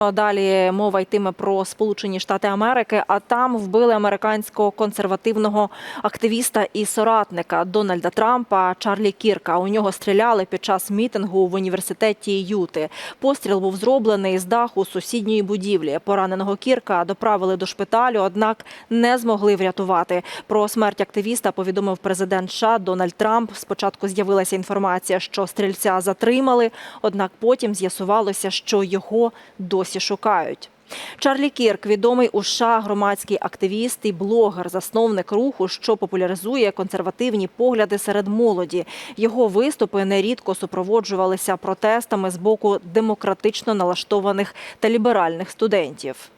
Далі мова йтиме про Сполучені Штати Америки, а там вбили американського консервативного активіста і соратника Дональда Трампа Чарлі Кірка. У нього стріляли під час мітингу в університеті Юти. Постріл був зроблений з даху сусідньої будівлі. Пораненого Кірка доправили до шпиталю, однак не змогли врятувати. Про смерть активіста повідомив президент США Дональд Трамп. Спочатку з'явилася інформація, що стрільця затримали, однак потім з'ясувалося, що його досі шукають. Чарлі Кірк відомий у США громадський активіст і блогер, засновник руху, що популяризує консервативні погляди серед молоді. Його виступи нерідко супроводжувалися протестами з боку демократично налаштованих та ліберальних студентів.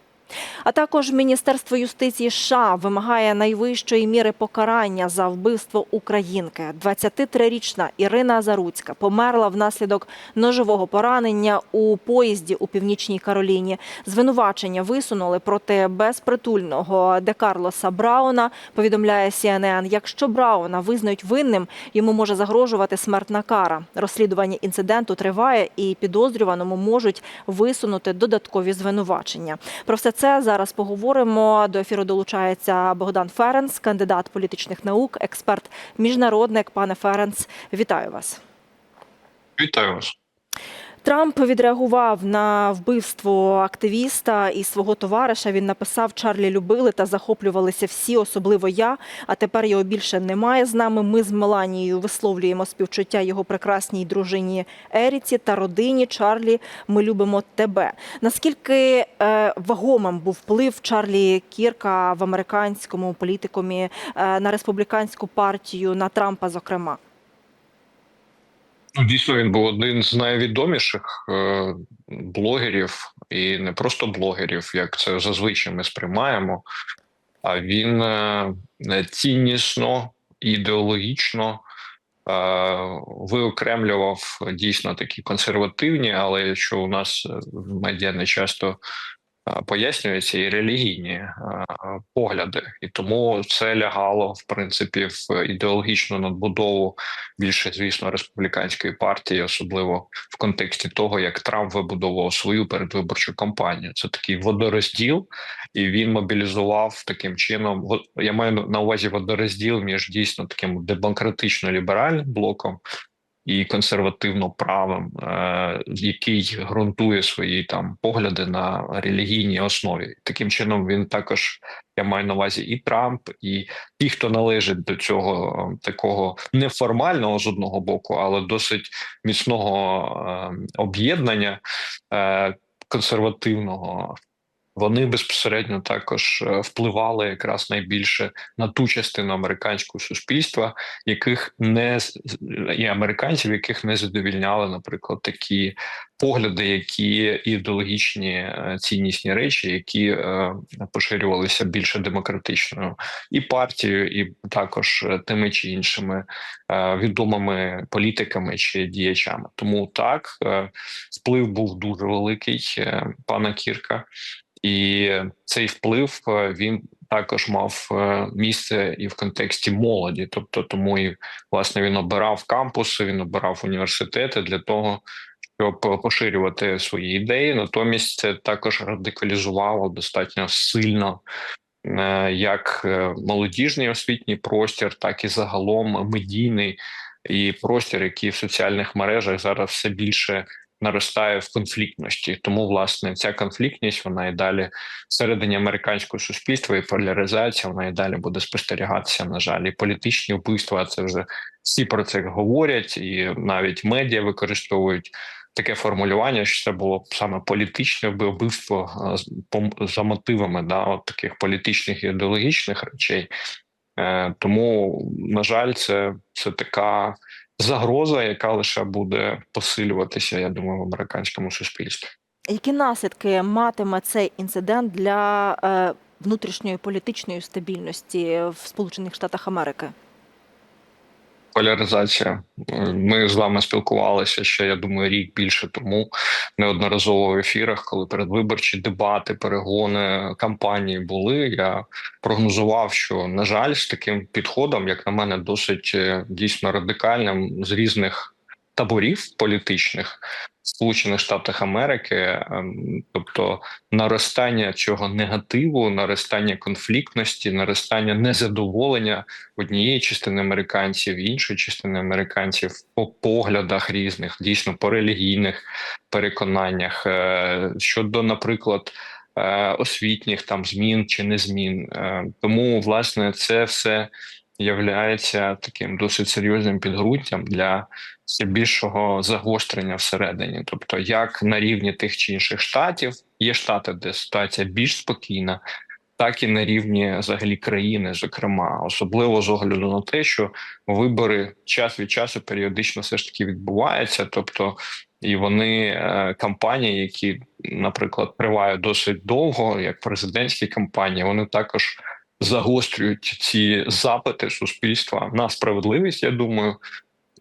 А також Міністерство юстиції США вимагає найвищої міри покарання за вбивство українки. 23-річна Ірина Заруцька померла внаслідок ножового поранення у поїзді у північній Кароліні. Звинувачення висунули проти безпритульного Де Карлоса Брауна. Повідомляє CNN. Якщо Брауна визнають винним, йому може загрожувати смертна кара. Розслідування інциденту триває, і підозрюваному можуть висунути додаткові звинувачення. Про все це зараз поговоримо. До ефіру долучається Богдан Ференц, кандидат політичних наук, експерт міжнародник. Пане Ференц, вітаю вас. Вітаю вас. Трамп відреагував на вбивство активіста і свого товариша. Він написав: Чарлі любили та захоплювалися всі, особливо я. А тепер його більше немає з нами. Ми з Меланією висловлюємо співчуття його прекрасній дружині Еріці та родині Чарлі. Ми любимо тебе. Наскільки е, вагомим був вплив Чарлі Кірка в американському політикумі е, на республіканську партію, на Трампа, зокрема? Ну, дійсно, він був один з найвідоміших е, блогерів, і не просто блогерів, як це зазвичай ми сприймаємо. А він е, ціннісно, ідеологічно е, виокремлював дійсно такі консервативні, але що у нас в медіа не часто е, пояснюється, і релігійні е, погляди, і тому це лягало в принципі в ідеологічну надбудову більше, звісно, республіканської партії, особливо в контексті того, як Трамп вибудовував свою передвиборчу кампанію. Це такий водорозділ, і він мобілізував таким чином. Я маю на увазі водорозділ між дійсно таким демократично-ліберальним блоком. І консервативно правим, е, який ґрунтує свої там погляди на релігійній основі. Таким чином він також я маю на увазі і Трамп, і ті, хто належить до цього е, такого неформального з одного боку, але досить міцного е, об'єднання е, консервативного. Вони безпосередньо також е, впливали якраз найбільше на ту частину американського суспільства, яких не і американців, яких не задовільняли, наприклад, такі погляди, які ідеологічні е, ціннісні речі, які е, поширювалися більше демократичною і партією, і також тими чи іншими відомими політиками чи діячами. Тому так вплив був дуже великий пана Кірка, і цей вплив е, він. Також мав е, місце і в контексті молоді, тобто тому і власне він обирав кампуси, він обирав університети для того, щоб поширювати свої ідеї. Натомість це також радикалізувало достатньо сильно е, як молодіжний освітній простір, так і загалом медійний і простір, який в соціальних мережах зараз все більше наростає в конфліктності. Тому, власне, ця конфліктність вона і далі всередині американського суспільства і поляризація вона і далі буде спостерігатися. На жаль, і політичні вбивства. Це вже всі про це говорять, і навіть медіа використовують таке формулювання, що це було саме політичне вбивство е, за мотивами да, от таких політичних і ідеологічних речей. Е, Тому, на жаль, це, це така загроза, яка лише буде посилюватися, я думаю, в американському суспільстві. Які наслідки матиме цей інцидент для е, внутрішньої політичної стабільності в Сполучених Штатах Америки? Поляризація. Ми з вами спілкувалися ще, я думаю, рік більше тому неодноразово в ефірах, коли передвиборчі дебати, перегони кампанії були. Я прогнозував, що на жаль, з таким підходом, як на мене, досить е, дійсно радикальним з різних таборів політичних, Сполучених Штатах Америки, ем, тобто наростання цього негативу, наростання конфліктності, наростання незадоволення однієї частини американців, іншої частини американців по поглядах різних, дійсно по релігійних переконаннях е, щодо, наприклад. е, Освітніх там змін чи не змін, Е, тому власне це все являється таким досить серйозним підґрунтям для більшого загострення всередині. Тобто, як на рівні тих чи інших штатів, є штати, де ситуація більш спокійна, так і на рівні взагалі країни, зокрема, особливо з огляду на те, що вибори час від часу періодично все ж таки відбуваються, тобто. І вони е, кампанії, які, наприклад, тривають досить довго, як президентські кампанії, вони також загострюють ці запити суспільства на справедливість. Я думаю,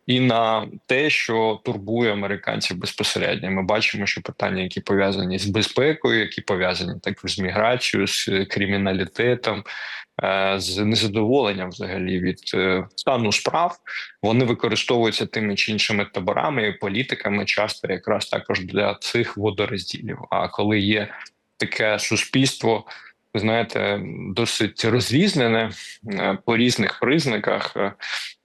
і на те, що турбує американців безпосередньо. Ми бачимо, що питання, які пов'язані з безпекою, які пов'язані також з міграцією, з криміналітетом, е, з незадоволенням взагалі від е, стану справ, вони використовуються тими чи іншими таборами і політиками, часто якраз також для цих водорозділів. А коли є таке суспільство. Ви Знаєте, досить розрізнене е, по різних признаках, е,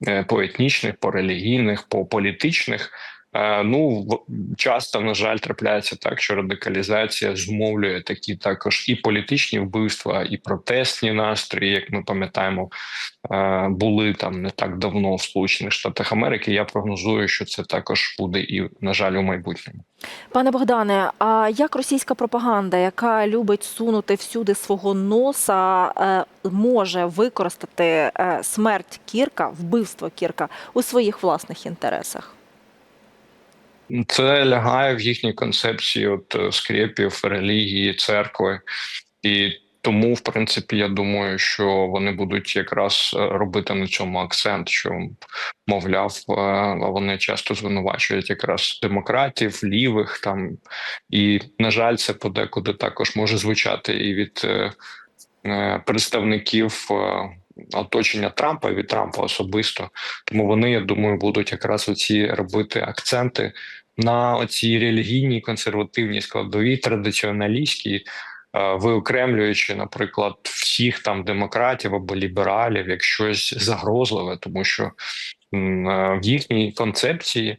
е, по етнічних, по релігійних, по політичних. Е, Ну часто на жаль трапляється так, що радикалізація зумовлює такі також і політичні вбивства, і протестні настрої, як ми пам'ятаємо, е, були там не так давно в Сполучених Штатах Америки. Я прогнозую, що це також буде і на жаль у майбутньому. Пане Богдане, а як російська пропаганда, яка любить сунути всюди свого носа, е, може використати смерть Кірка, вбивство Кірка у своїх власних інтересах? Це лягає в їхній концепції от е, скрепів, релігії, церкви, і тому, в принципі, я думаю, що вони будуть якраз е, робити на цьому акцент, що мовляв, е, вони часто звинувачують якраз демократів, лівих там, і на жаль, це подекуди також може звучати і від представників. Оточення Трампа від Трампа особисто, тому вони, я думаю, будуть якраз оці робити акценти на оцій релігійній консервативній складовій, традиціоналістській, е, виокремлюючи, наприклад, всіх там демократів або лібералів як щось загрозливе, тому що е, в їхній концепції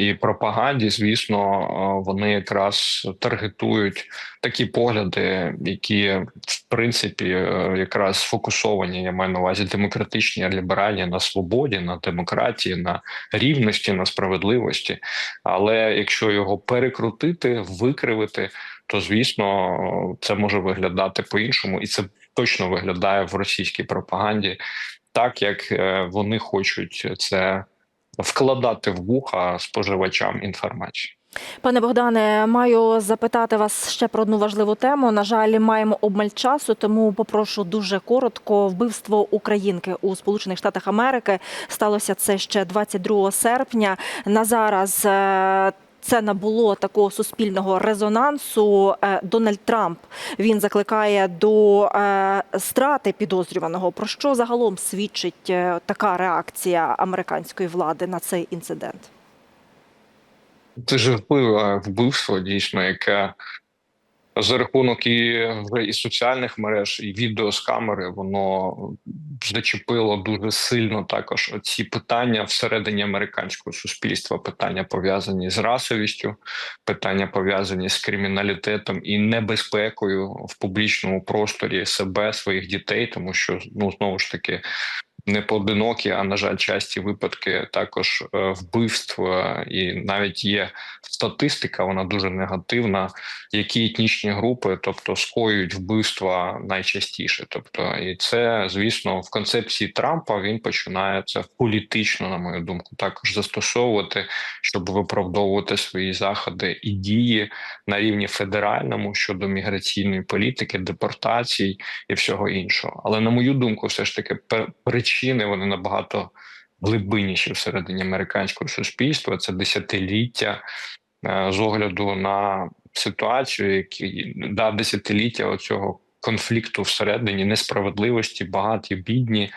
і пропаганді, звісно, е, вони якраз таргетують такі погляди, які в принципі е, якраз сфокусовані, я маю на увазі демократичні, ліберальні на свободі, на демократії, на рівності, на справедливості. Але якщо його перекрутити, викривити, то звісно це може виглядати по-іншому, і це точно виглядає в російській пропаганді, так як е, вони хочуть це вкладати в вуха споживачам інформації. Пане Богдане, маю запитати вас ще про одну важливу тему. На жаль, маємо обмаль часу, тому попрошу дуже коротко. Вбивство українки у Сполучених Штатах Америки сталося це ще 22 серпня. На зараз е, це набуло такого суспільного резонансу. Е, Дональд Трамп він закликає до е, страти підозрюваного. Про що загалом свідчить е, така реакція американської влади на цей інцидент? Це жахливе вбивство, дійсно, яке за рахунок і вже і соціальних мереж, і відео з камери, воно зачепило дуже сильно також ці питання всередині американського суспільства. Питання пов'язані з расовістю, питання пов'язані з криміналітетом і небезпекою в публічному просторі себе, своїх дітей, тому що ну знову ж таки. Не поодинокі, а на жаль, часті випадки також е, вбивств, е, і навіть є статистика, вона дуже негативна. Які етнічні групи, тобто скоюють вбивства найчастіше. Тобто, і це, звісно, в концепції Трампа він починає це політично, на мою думку, також застосовувати, щоб виправдовувати свої заходи і дії на рівні федеральному щодо міграційної політики, депортацій і всього іншого. Але на мою думку, все ж таки пер- причини вони набагато глибинніші всередині американського суспільства. Це десятиліття е, з огляду на ситуацію, які да десятиліття оцього конфлікту всередині несправедливості, багаті, бідні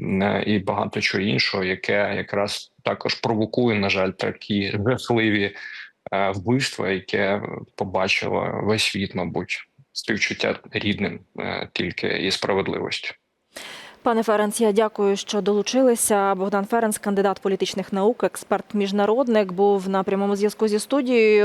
е, і багато чого іншого, яке якраз також провокує, на жаль, такі жахливі е, вбивство, яке побачило весь світ, мабуть, співчуття рідним тільки і справедливості. Пане Ференц, я дякую, що долучилися. Богдан Ференц, кандидат політичних наук, експерт міжнародник, був на прямому зв'язку зі студією.